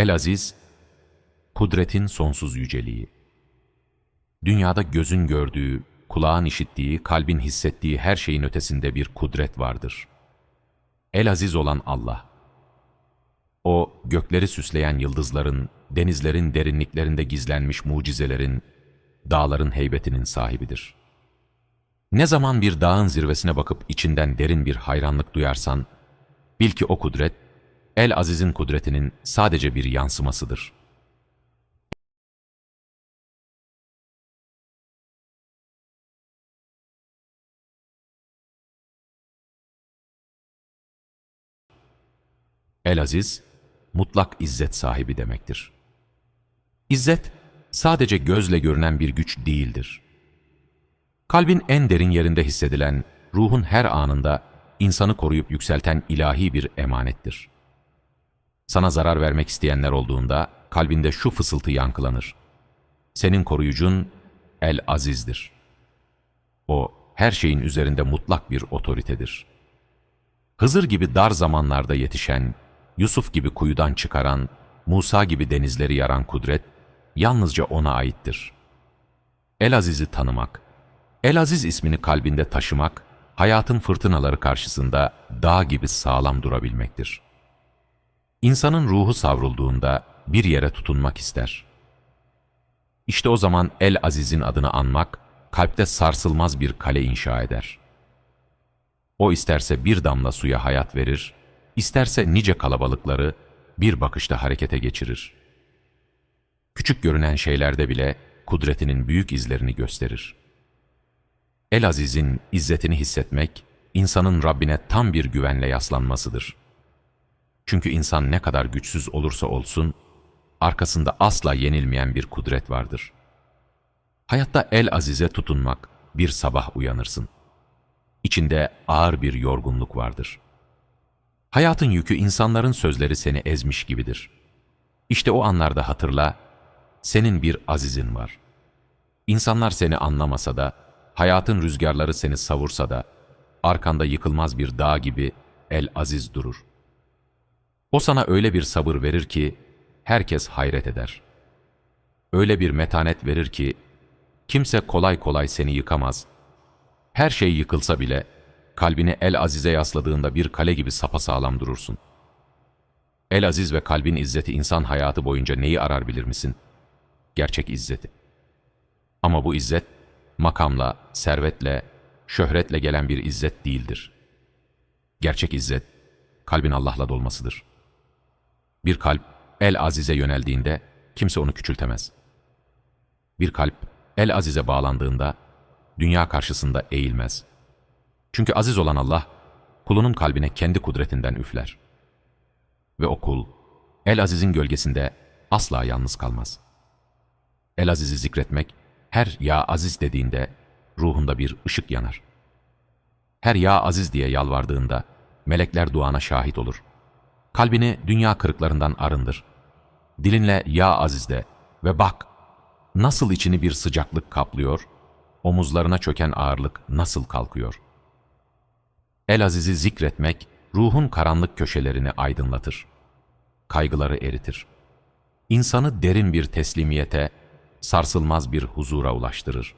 El-Aziz, kudretin sonsuz yüceliği. Dünyada gözün gördüğü, kulağın işittiği, kalbin hissettiği her şeyin ötesinde bir kudret vardır. El-Aziz olan Allah. O, gökleri süsleyen yıldızların, denizlerin derinliklerinde gizlenmiş mucizelerin, dağların heybetinin sahibidir. Ne zaman bir dağın zirvesine bakıp içinden derin bir hayranlık duyarsan, bil ki o kudret, El-Aziz'in kudretinin sadece bir yansımasıdır. El-Aziz, mutlak izzet sahibi demektir. İzzet, sadece gözle görünen bir güç değildir. Kalbin en derin yerinde hissedilen, ruhun her anında insanı koruyup yükselten ilahi bir emanettir. Sana zarar vermek isteyenler olduğunda kalbinde şu fısıltı yankılanır. Senin koruyucun El-Aziz'dir. O, her şeyin üzerinde mutlak bir otoritedir. Hızır gibi dar zamanlarda yetişen, Yusuf gibi kuyudan çıkaran, Musa gibi denizleri yaran kudret, yalnızca ona aittir. El-Aziz'i tanımak, El-Aziz ismini kalbinde taşımak, hayatın fırtınaları karşısında dağ gibi sağlam durabilmektir. İnsanın ruhu savrulduğunda bir yere tutunmak ister. İşte o zaman El-Aziz'in adını anmak, kalpte sarsılmaz bir kale inşa eder. O isterse bir damla suya hayat verir, isterse nice kalabalıkları bir bakışta harekete geçirir. Küçük görünen şeylerde bile kudretinin büyük izlerini gösterir. El-Aziz'in izzetini hissetmek, insanın Rabbine tam bir güvenle yaslanmasıdır. Çünkü insan ne kadar güçsüz olursa olsun, arkasında asla yenilmeyen bir kudret vardır. Hayatta El-Aziz'e tutunmak, bir sabah uyanırsın. İçinde ağır bir yorgunluk vardır. Hayatın yükü insanların sözleri seni ezmiş gibidir. İşte o anlarda hatırla, senin bir azizin var. İnsanlar seni anlamasa da, hayatın rüzgarları seni savursa da, arkanda yıkılmaz bir dağ gibi el-aziz durur. O sana öyle bir sabır verir ki, herkes hayret eder. Öyle bir metanet verir ki, kimse kolay kolay seni yıkamaz. Her şey yıkılsa bile, kalbini el-azize yasladığında bir kale gibi sapasağlam durursun. El-aziz ve kalbin izzeti insan hayatı boyunca neyi arar bilir misin? Gerçek izzeti. Ama bu izzet, makamla, servetle, şöhretle gelen bir izzet değildir. Gerçek izzet, kalbin Allah'la dolmasıdır. Bir kalp el-azize yöneldiğinde kimse onu küçültemez. Bir kalp el-azize bağlandığında dünya karşısında eğilmez. Çünkü aziz olan Allah, kulunun kalbine kendi kudretinden üfler. Ve o kul, el-azizin gölgesinde asla yalnız kalmaz. El-azizi zikretmek, her ya aziz dediğinde ruhunda bir ışık yanar. Her ya aziz diye yalvardığında melekler duana şahit olur. Kalbini dünya kırıklarından arındır. Dilinle ya aziz de ve bak nasıl içini bir sıcaklık kaplıyor, omuzlarına çöken ağırlık nasıl kalkıyor. El-Aziz'i zikretmek, ruhun karanlık köşelerini aydınlatır. Kaygıları eritir. İnsanı derin bir teslimiyete, sarsılmaz bir huzura ulaştırır.